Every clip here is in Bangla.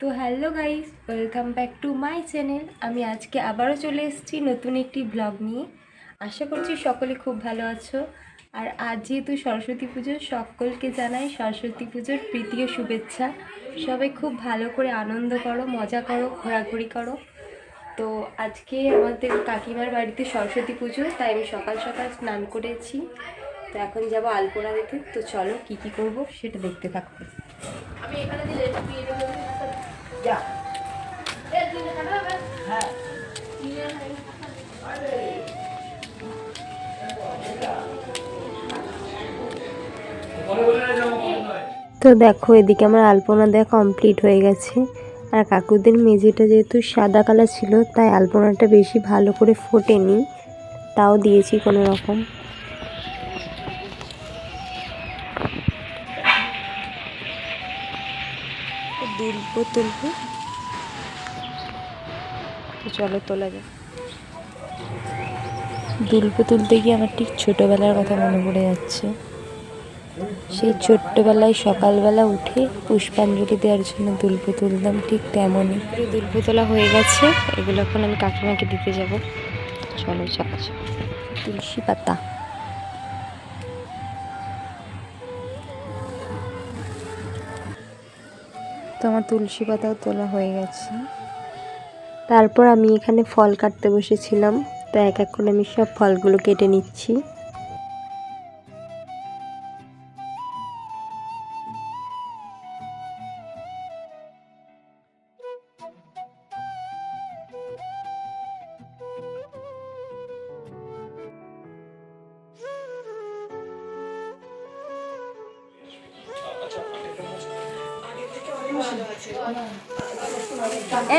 তো hello guys, welcome back to my channel. আমি আজকে আবারও চলে এসেছি নতুন একটি ব্লগ নিয়ে। আশা করছি সকলে খুব ভালো আছো। আর আজ যেহেতু সরস্বতী পুজো, সকলকে জানাই সরস্বতী পুজোর প্রীতি ও শুভেচ্ছা। সবাই খুব ভালো করে আনন্দ করো, মজা করো, ঘোরাঘুরি করো। তো আজকে আমাদের কাকিমার বাড়িতে সরস্বতী পুজো, তাই আমি সকাল সকাল স্নান করেছি। তো এখন যাব আলপনা দিতে তো চলো কী কী করব সেটা দেখতে থাকব তো দেখো, এদিকে আমার আলপনা দেওয়া কমপ্লিট হয়ে গেছে। আর কাকুদের মেঝেটা যেহেতু সাদা কালার ছিল, তাই আলপনাটা বেশি ভালো করে ফোটেনি, তাও দিয়েছি কোনো রকম। তুলবো তো চলো তোলা যাক। দুলবো তুলতে গিয়ে আমার ঠিক ছোটোবেলার কথা মনে পড়ে যাচ্ছে। সেই ছোট্টবেলায় সকালবেলা উঠে পুষ্পাঞ্জলি দেওয়ার জন্য দুলপো তুলতাম ঠিক তেমনই। দুলপো তোলা হয়ে গেছে, এগুলো এখন আমি কাকিমাকে দিতে যাব। চলো চলো তুলসী পাতা। তো আমার তুলসী পাতাও তোলা হয়ে গেছে। তারপর আমি এখানে ফল কাটতে বসেছিলাম। তো এক এক করে আমি সব ফলগুলো কেটে নিচ্ছি।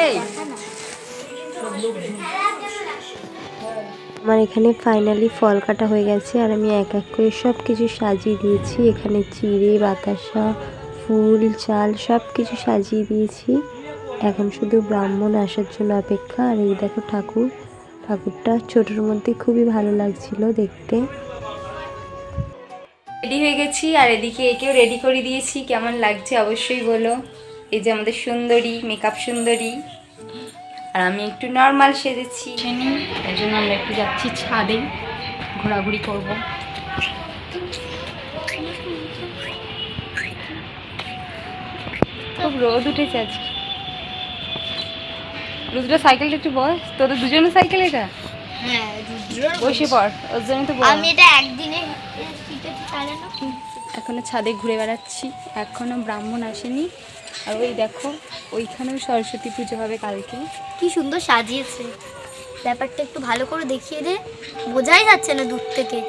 এই। আমার এখানে ফাইনালি ফল কাটা হয়ে গেছে আর আমি এক এক করে সব কিছু সাজিয়ে দিয়েছি। এখানে চিড়ে, বাতাসা, ফুল, চাল সব কিছু সাজিয়ে দিয়েছি। এখন শুধু ব্রাহ্মণ আসার জন্য অপেক্ষা। আর এই দেখো ঠাকুর। ঠাকুরটা ছোটোর মধ্যে খুবই ভালো লাগছিল দেখতে। রেডি হয়ে গেছি। আর এদিকে একেও রেডি করে দিয়েছি। কেমন লাগছে অবশ্যই বলো। এই যে আমাদের সুন্দরী মেকআপ সুন্দরী। আর আমি একটু নর্মাল সেজেছি। এই জন্য আমরা একটু যাচ্ছি ছাদে ঘোরাঘুরি করব। খুব রোদ উঠেছে আজকে। রোদটা সাইকেলটা একটু বস তোদের দুজনের সাইকেল এটা? হ্যাঁ বসে পড় ওর জন্য তো আমি এটা একদিনে চালানো এখনও ছাদে ঘুরে বেড়াচ্ছি এখনও ব্রাহ্মণ আসেনি। আর ওই দেখো ওইখানেও সরস্বতী পুজো হবে কালকে। কি সুন্দর সাজিয়েছে। ব্যাপারটা একটু ভালো করে দেখিয়ে দে বোঝাই যাচ্ছে না দূর থেকে।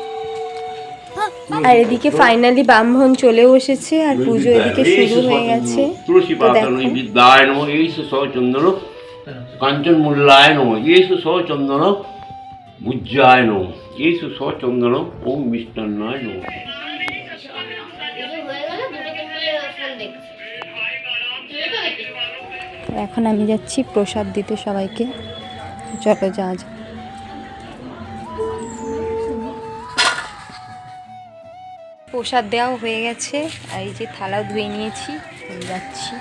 হ্যাঁ, আর এদিকে ফাইনালি ব্রাহ্মণ চলেও এসেছে আর পুজো এদিকে শুরু হয়ে গেছে। তুলসী তো পাতা দেখো। বিদ্যায় নম এই সচন্দন কাঞ্চন মূল্যায় নম এই সচন্দন বুজ্জায় নম এই সচন্দন ওম মিষ্টান্নায় নম। এখন আমি যাচ্ছি প্রসাদ দিতে সবাইকে। চলো, যা যা। প্রসাদ দেওয়াও হয়ে গেছে, আর এই যে থালাও ধুয়ে নিয়েছি যাচ্ছি।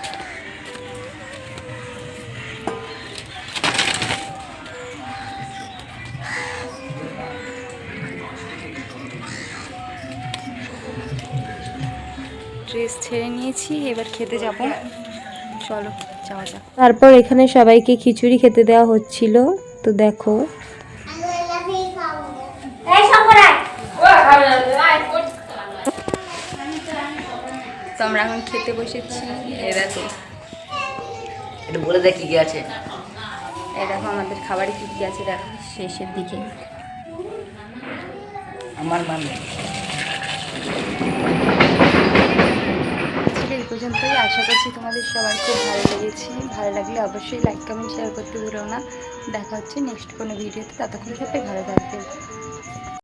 ড্রেস ছেড়ে নিয়েছি, এবার খেতে যাব। চলো যাওয়া যাক। তারপর এখানে সবাইকে খিচুড়ি খেতে দেওয়া হচ্ছিল। তো দেখো। তো আমরা এখন খেতে বসেছি। এ দেখো। একটু বলে দেখ কি কি আছে। এ দেখো আমাদের খাবারে কী কী আছে দেখো। শেষের দিকে। আমার মানে পর্যন্তই আশা করছি তোমাদের সবার খুব ভালো লেগেছে। ভালো লাগলে অবশ্যই লাইক কমেন্ট শেয়ার করতে ভুলো না। দেখা হচ্ছে নেক্সট কোনো ভিডিওতে ততক্ষণ সবাই ভালো থাকবে।